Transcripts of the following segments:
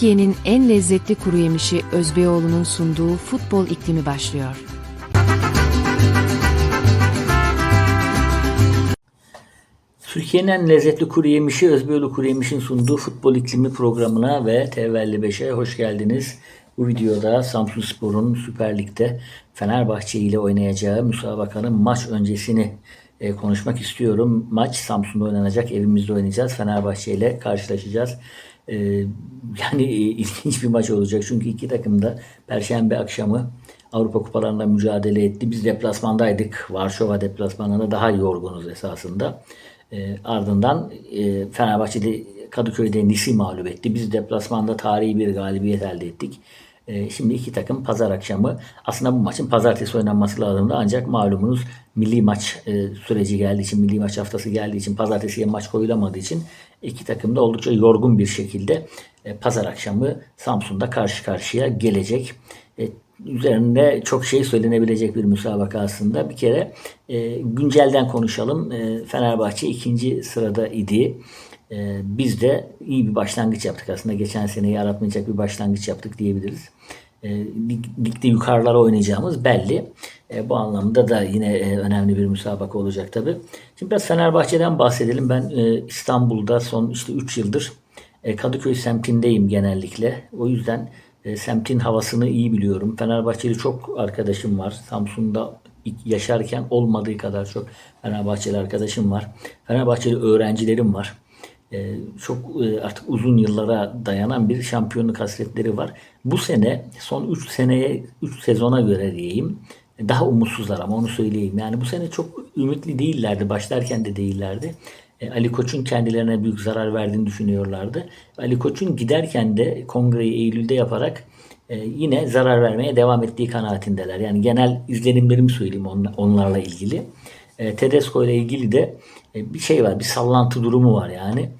Türkiye'nin en lezzetli kuru yemişi Özbeyoğlu'nun sunduğu futbol iklimi başlıyor. Türkiye'nin en lezzetli kuru yemişi Özbeyoğlu Kuru Yemiş'in sunduğu futbol iklimi programına ve TV55'e hoş geldiniz. Bu videoda Samsun Spor'un Süper Lig'de Fenerbahçe ile oynayacağı müsabakanın maç öncesini e, konuşmak istiyorum. Maç Samsun'da oynanacak, evimizde oynayacağız. Fenerbahçe ile karşılaşacağız. E, yani e, ilginç bir maç olacak çünkü iki takım da Perşembe akşamı Avrupa Kupalarında mücadele etti. Biz deplasmandaydık. Varşova deplasmanında daha yorgunuz esasında. E, ardından e, Fenerbahçe'de Kadıköy'de Nis'i mağlup etti. Biz deplasmanda tarihi bir galibiyet elde ettik. E, şimdi iki takım pazar akşamı. Aslında bu maçın pazartesi oynanması lazımdı. Ancak malumunuz milli maç e, süreci geldiği için, milli maç haftası geldiği için, pazartesiye maç koyulamadığı için iki takım da oldukça yorgun bir şekilde e, pazar akşamı Samsun'da karşı karşıya gelecek. E, üzerinde çok şey söylenebilecek bir müsabaka aslında. Bir kere e, güncelden konuşalım. E, Fenerbahçe ikinci sırada idi. E, biz de iyi bir başlangıç yaptık aslında. Geçen seneyi yaratmayacak bir başlangıç yaptık diyebiliriz. E, lig, ligde yukarılara oynayacağımız belli. E, bu anlamda da yine e, önemli bir müsabaka olacak tabii. Şimdi biraz Fenerbahçe'den bahsedelim. Ben e, İstanbul'da son işte 3 yıldır e, Kadıköy semtindeyim genellikle. O yüzden semtin havasını iyi biliyorum. Fenerbahçeli çok arkadaşım var. Samsun'da yaşarken olmadığı kadar çok Fenerbahçeli arkadaşım var. Fenerbahçeli öğrencilerim var. E, çok e, artık uzun yıllara dayanan bir şampiyonluk hasretleri var. Bu sene son 3 seneye 3 sezona göre diyeyim daha umutsuzlar ama onu söyleyeyim. Yani bu sene çok ümitli değillerdi. Başlarken de değillerdi. E, Ali Koç'un kendilerine büyük zarar verdiğini düşünüyorlardı. Ali Koç'un giderken de kongreyi Eylül'de yaparak yine zarar vermeye devam ettiği kanaatindeler. Yani genel izlenimlerimi söyleyeyim onlarla ilgili. Tedesco ile ilgili de bir şey var, bir sallantı durumu var yani.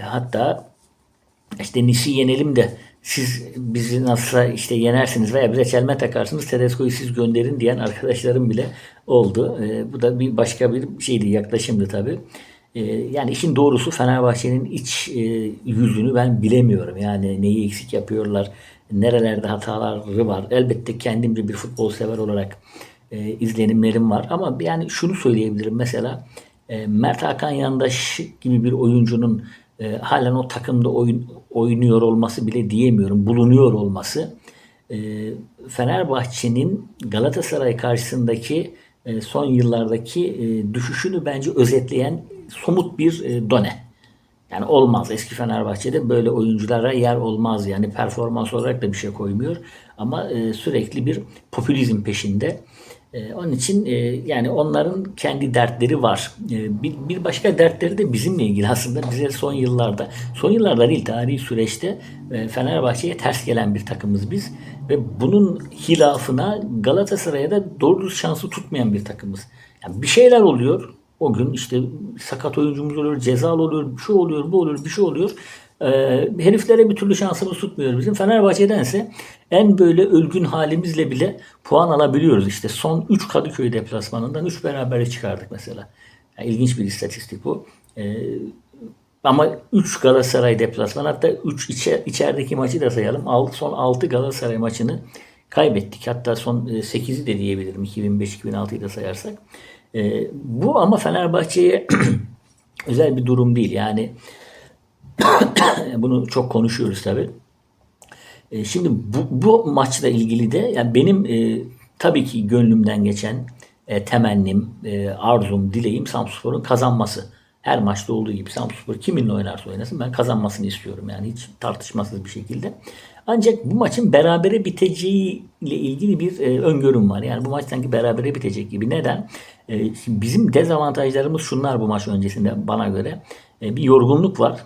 Hatta işte Nis'i yenelim de siz bizi nasılsa işte yenersiniz veya bize çelme takarsınız Tedesco'yu siz gönderin diyen arkadaşlarım bile oldu. bu da bir başka bir şeydi yaklaşımdı tabii. Ee, yani işin doğrusu Fenerbahçe'nin iç e, yüzünü ben bilemiyorum. Yani neyi eksik yapıyorlar, nerelerde hataları var. Elbette kendimce bir futbol sever olarak e, izlenimlerim var. Ama yani şunu söyleyebilirim. Mesela e, Mert Hakan Yandaş gibi bir oyuncunun halen o takımda oyun, oynuyor olması bile diyemiyorum. Bulunuyor olması. Fenerbahçe'nin Galatasaray karşısındaki son yıllardaki düşüşünü bence özetleyen somut bir e, done. Yani olmaz. Eski Fenerbahçe'de böyle oyunculara yer olmaz. Yani performans olarak da bir şey koymuyor. Ama e, sürekli bir popülizm peşinde. E, onun için e, yani onların kendi dertleri var. E, bir, başka dertleri de bizimle ilgili aslında. Bize son yıllarda, son yıllarda değil tarihi süreçte e, Fenerbahçe'ye ters gelen bir takımız biz. Ve bunun hilafına Galatasaray'a da doğru şansı tutmayan bir takımız. Yani bir şeyler oluyor. O gün işte sakat oyuncumuz oluyor, cezalı oluyor, şu oluyor, bu oluyor, bir şey oluyor. E, heriflere bir türlü şansımız tutmuyor bizim. Fenerbahçe'dense en böyle ölgün halimizle bile puan alabiliyoruz. İşte son 3 Kadıköy deplasmanından 3 beraber çıkardık mesela. Yani ilginç bir istatistik bu. E, ama 3 Galatasaray deplasmanı hatta 3 içer, içerideki maçı da sayalım. Alt, son 6 Galatasaray maçını kaybettik. Hatta son 8'i e, de diyebilirim 2005-2006'yı da sayarsak. E, bu ama Fenerbahçe'ye özel bir durum değil. Yani bunu çok konuşuyoruz tabi. E, şimdi bu, bu maçla ilgili de yani benim e, tabii ki gönlümden geçen e, temennim, e, arzum, dileğim Samsunspor'un kazanması. Her maçta olduğu gibi Samsunspor kiminle oynarsa oynasın ben kazanmasını istiyorum yani hiç tartışmasız bir şekilde. Ancak bu maçın berabere biteceği ile ilgili bir e, öngörüm var. Yani bu maç sanki berabere bitecek gibi. Neden? E, bizim dezavantajlarımız şunlar bu maç öncesinde bana göre. E, bir yorgunluk var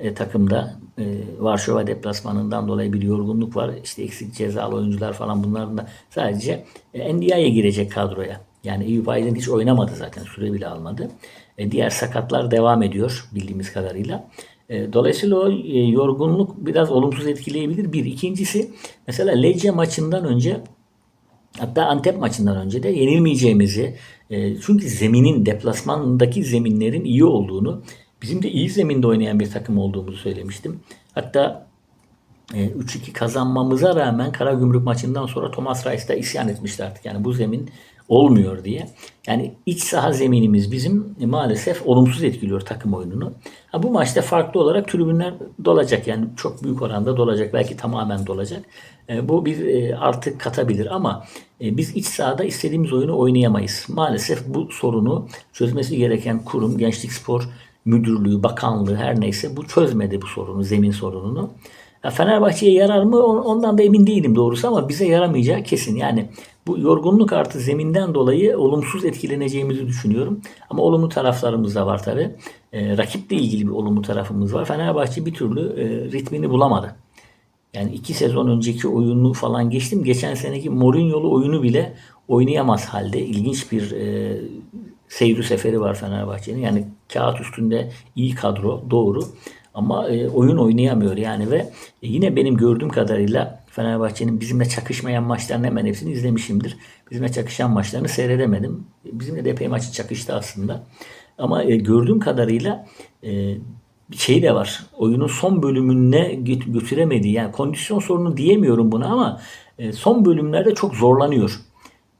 e, takımda. E, Varşova deplasmanından dolayı bir yorgunluk var. İşte eksik cezalı oyuncular falan bunların da sadece e, NDI'ye girecek kadroya. Yani Eyüp Aydın hiç oynamadı zaten. Süre bile almadı. E, diğer sakatlar devam ediyor bildiğimiz kadarıyla. E, dolayısıyla o e, yorgunluk biraz olumsuz etkileyebilir. Bir. ikincisi mesela Lecce maçından önce hatta Antep maçından önce de yenilmeyeceğimizi e, çünkü zeminin deplasmandaki zeminlerin iyi olduğunu bizim de iyi zeminde oynayan bir takım olduğumuzu söylemiştim. Hatta e, 3-2 kazanmamıza rağmen Karagümrük maçından sonra Thomas Reis de isyan etmişti artık. Yani bu zemin olmuyor diye. Yani iç saha zeminimiz bizim e, maalesef olumsuz etkiliyor takım oyununu. Ha, bu maçta farklı olarak tribünler dolacak. Yani çok büyük oranda dolacak. Belki tamamen dolacak. E, bu bir e, artı katabilir ama e, biz iç sahada istediğimiz oyunu oynayamayız. Maalesef bu sorunu çözmesi gereken kurum Gençlik Spor Müdürlüğü, Bakanlığı her neyse bu çözmedi bu sorunu, zemin sorununu. Ya Fenerbahçe'ye yarar mı On- ondan da emin değilim doğrusu ama bize yaramayacağı kesin. Yani bu yorgunluk artı zeminden dolayı olumsuz etkileneceğimizi düşünüyorum. Ama olumlu taraflarımız da var tabi. E, rakiple ilgili bir olumlu tarafımız var. Fenerbahçe bir türlü e, ritmini bulamadı. Yani iki sezon önceki oyunu falan geçtim. Geçen seneki Mourinho'lu oyunu bile oynayamaz halde. İlginç bir e, seyri seferi var Fenerbahçe'nin. Yani kağıt üstünde iyi kadro doğru. Ama e, oyun oynayamıyor yani ve yine benim gördüğüm kadarıyla Fenerbahçe'nin bizimle çakışmayan maçlarının hemen hepsini izlemişimdir. Bizimle çakışan maçlarını seyredemedim. Bizimle de epey maçı çakıştı aslında. Ama e, gördüğüm kadarıyla e, şey de var. Oyunun son bölümüne göt- götüremediği yani kondisyon sorunu diyemiyorum buna ama e, son bölümlerde çok zorlanıyor.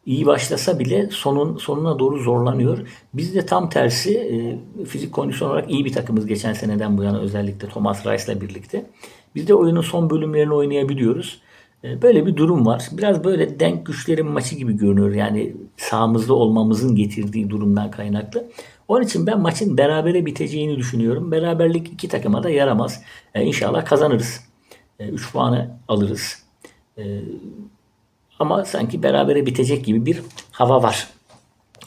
İyi başlasa bile sonun sonuna doğru zorlanıyor. Biz de tam tersi e, fizik kondisyon olarak iyi bir takımız geçen seneden bu yana özellikle Thomas Rice'la birlikte. Biz de oyunun son bölümlerini oynayabiliyoruz. E, Böyle bir durum var. Biraz böyle denk güçlerin maçı gibi görünüyor. Yani sahamızda olmamızın getirdiği durumdan kaynaklı. Onun için ben maçın berabere biteceğini düşünüyorum. Beraberlik iki takıma da yaramaz. E, İnşallah kazanırız. 3 puanı alırız. Ama sanki berabere bitecek gibi bir hava var.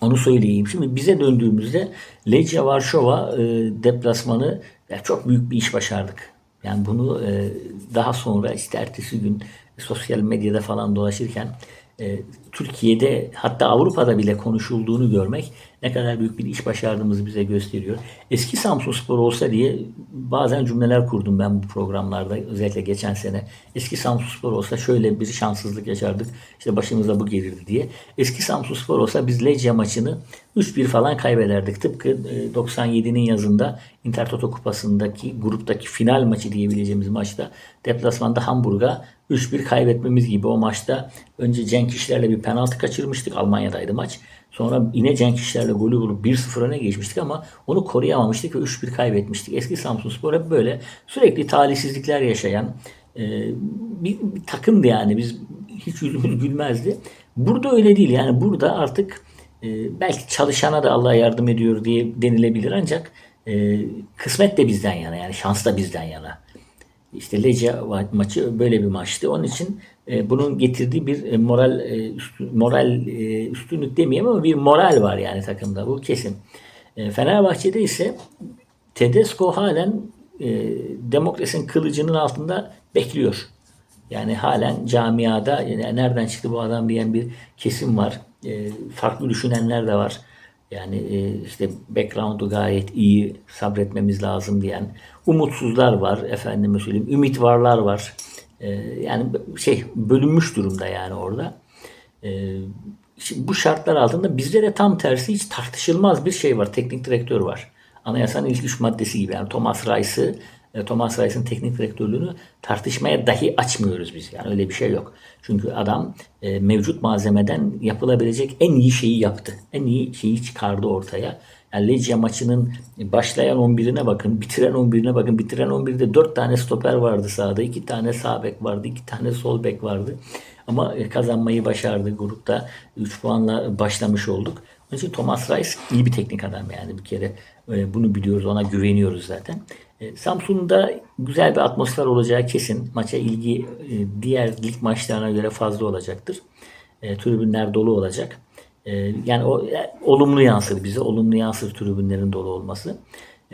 Onu söyleyeyim. Şimdi bize döndüğümüzde Legia Varşova e, deplasmanı ya çok büyük bir iş başardık. Yani bunu e, daha sonra işte ertesi gün sosyal medyada falan dolaşırken e, Türkiye'de hatta Avrupa'da bile konuşulduğunu görmek ne kadar büyük bir iş başardığımızı bize gösteriyor. Eski Samsun Spor olsa diye bazen cümleler kurdum ben bu programlarda özellikle geçen sene. Eski Samsun Spor olsa şöyle bir şanssızlık yaşardık. İşte başımıza bu gelirdi diye. Eski Samsun Spor olsa biz Legia maçını 3-1 falan kaybederdik. Tıpkı e, 97'nin yazında Intertoto Kupası'ndaki gruptaki final maçı diyebileceğimiz maçta deplasmanda Hamburg'a 3-1 kaybetmemiz gibi o maçta önce Cenk İşler'le bir penaltı kaçırmıştık. Almanya'daydı maç. Sonra yine Cenk İşler'le golü bulup 1-0 öne geçmiştik ama onu koruyamamıştık ve 3-1 kaybetmiştik. Eski Samsun Spor hep böyle sürekli talihsizlikler yaşayan e, bir, bir takımdı yani. Biz hiç yüzümüz gülmezdi. Burada öyle değil. Yani burada artık e, belki çalışana da Allah yardım ediyor diye denilebilir ancak e, kısmet de bizden yana yani şans da bizden yana. İşte Legia maçı böyle bir maçtı. Onun için e, bunun getirdiği bir e, moral e, moral üstünlük demeyeyim ama bir moral var yani takımda bu kesin. Fenerbahçe'de ise Tedesco halen demokrasinin kılıcının altında bekliyor. Yani halen camiada yani nereden çıktı bu adam diyen bir kesim var. E, farklı düşünenler de var. Yani e, işte background'u gayet iyi sabretmemiz lazım diyen umutsuzlar var efendime söyleyeyim. Ümit varlar var. E, yani şey bölünmüş durumda yani orada. E, şimdi bu şartlar altında bizde de tam tersi hiç tartışılmaz bir şey var. Teknik direktör var. Anayasanın ilk üç maddesi gibi. Yani Thomas Rice'ı Thomas Rice'ın teknik direktörlüğünü tartışmaya dahi açmıyoruz biz. Yani öyle bir şey yok. Çünkü adam e, mevcut malzemeden yapılabilecek en iyi şeyi yaptı. En iyi şeyi çıkardı ortaya. Yani Legia maçının başlayan 11'ine bakın, bitiren 11'ine bakın. Bitiren 11'de 4 tane stoper vardı sahada. 2 tane sağ bek vardı, 2 tane sol bek vardı. Ama e, kazanmayı başardı grupta. 3 puanla başlamış olduk. Onun için Thomas Rice iyi bir teknik adam yani bir kere e, bunu biliyoruz ona güveniyoruz zaten. E, Samsun'da güzel bir atmosfer olacağı kesin. Maça ilgi e, diğer lig maçlarına göre fazla olacaktır. E, tribünler dolu olacak. E, yani o olumlu yansır bize. Olumlu yansır tribünlerin dolu olması.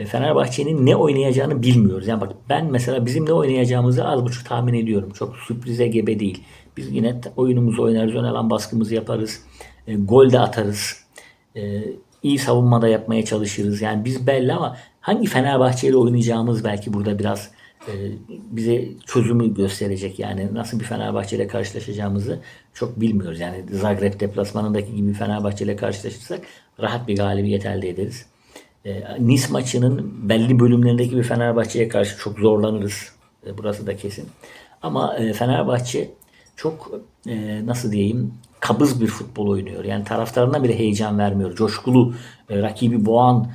Fenerbahçe'nin ne oynayacağını bilmiyoruz. Yani bak ben mesela bizim ne oynayacağımızı az buçuk tahmin ediyorum. Çok sürprize gebe değil. Biz yine oyunumuzu oynarız, ön alan baskımızı yaparız. Gol de atarız. E, iyi savunma yapmaya çalışırız. Yani biz belli ama hangi Fenerbahçe ile oynayacağımız belki burada biraz e, bize çözümü gösterecek. Yani nasıl bir Fenerbahçe ile karşılaşacağımızı çok bilmiyoruz. Yani Zagreb deplasmanındaki gibi Fenerbahçe ile karşılaşırsak rahat bir galibiyet elde ederiz. E, Nice maçının belli bölümlerindeki bir Fenerbahçe'ye karşı çok zorlanırız. E, burası da kesin. Ama e, Fenerbahçe çok e, nasıl diyeyim kabız bir futbol oynuyor. Yani taraftarına bile heyecan vermiyor. Coşkulu, e, rakibi boğan,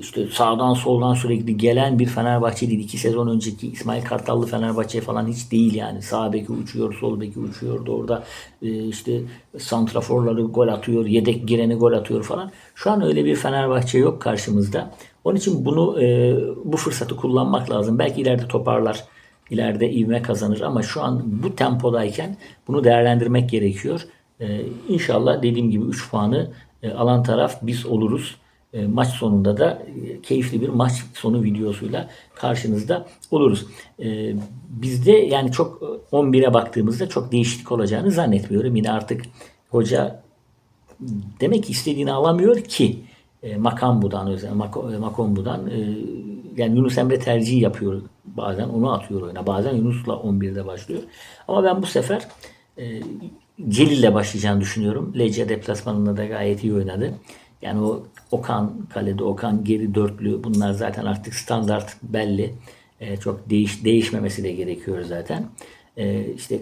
işte sağdan soldan sürekli gelen bir Fenerbahçe değil. İki sezon önceki İsmail Kartallı Fenerbahçe falan hiç değil yani. Sağ beki uçuyor, sol beki uçuyordu orada. E, işte santraforları gol atıyor, yedek gireni gol atıyor falan. Şu an öyle bir Fenerbahçe yok karşımızda. Onun için bunu e, bu fırsatı kullanmak lazım. Belki ileride toparlar ileride ivme kazanır ama şu an bu tempodayken bunu değerlendirmek gerekiyor. Ee, inşallah dediğim gibi 3 puanı e, alan taraf biz oluruz. E, maç sonunda da e, keyifli bir maç sonu videosuyla karşınızda oluruz. E, bizde yani çok e, 11'e baktığımızda çok değişiklik olacağını zannetmiyorum. Yine artık hoca demek ki istediğini alamıyor ki e, Makambu'dan özel e, Makombu'dan yani Yunus Emre tercihi yapıyor bazen onu atıyor oyuna bazen Yunus'la 11'de başlıyor ama ben bu sefer e, Celil'le başlayacağını düşünüyorum. Lecce deplasmanında da gayet iyi oynadı. Yani o Okan kalede Okan geri dörtlü bunlar zaten artık standart belli. E, çok değiş değişmemesi de gerekiyor zaten. E, işte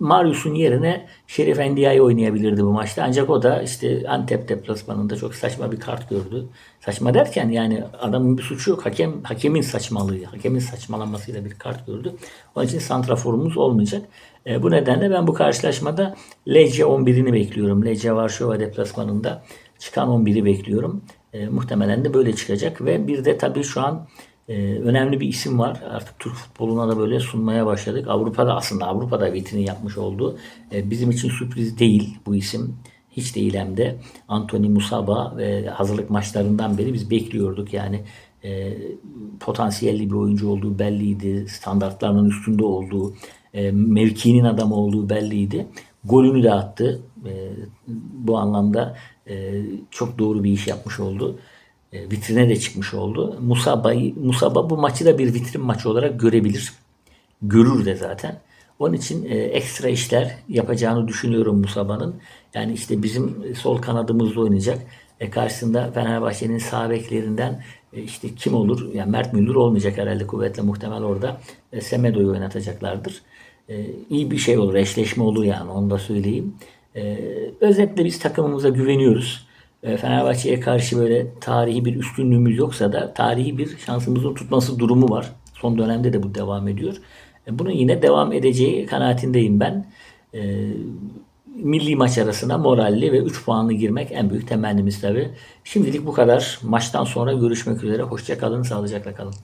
Marius'un yerine Şerif Endia'yı oynayabilirdi bu maçta. Ancak o da işte Antep deplasmanında çok saçma bir kart gördü. Saçma derken yani adamın bir suçu yok. Hakem hakemin saçmalığı, hakemin saçmalamasıyla bir kart gördü. Onun için santraforumuz olmayacak. E, bu nedenle ben bu karşılaşmada Lecce 11'ini bekliyorum. Lecce Varşova deplasmanında çıkan 11'i bekliyorum. E, muhtemelen de böyle çıkacak ve bir de tabii şu an e, önemli bir isim var. Artık Türk futboluna da böyle sunmaya başladık. Avrupa'da aslında Avrupa'da vitrini yapmış oldu. E, bizim için sürpriz değil bu isim. Hiç değil hem de Anthony Musaba ve hazırlık maçlarından beri biz bekliyorduk yani e, potansiyelli bir oyuncu olduğu belliydi. Standartlarının üstünde olduğu, e, mevkinin adamı olduğu belliydi. Golünü de attı. E, bu anlamda e, çok doğru bir iş yapmış oldu. E, vitrine de çıkmış oldu. Musaba'yı, Musaba bu maçı da bir vitrin maçı olarak görebilir. Görür de zaten. Onun için e, ekstra işler yapacağını düşünüyorum Musaba'nın. Yani işte bizim sol kanadımızda oynayacak. E, karşısında Fenerbahçe'nin sağ beklerinden e, işte kim olur? Yani Mert Müldür olmayacak herhalde kuvvetle muhtemel orada. E, Semedo'yu oynatacaklardır. E, iyi bir şey olur. Eşleşme olur yani onu da söyleyeyim. E, özetle biz takımımıza güveniyoruz. E, Fenerbahçe'ye karşı böyle tarihi bir üstünlüğümüz yoksa da tarihi bir şansımızın tutması durumu var. Son dönemde de bu devam ediyor. E, Bunun yine devam edeceği kanaatindeyim ben. E, milli maç arasına moralli ve 3 puanlı girmek en büyük temennimiz tabii. Şimdilik bu kadar. Maçtan sonra görüşmek üzere. Hoşça kalın, sağlıcakla kalın.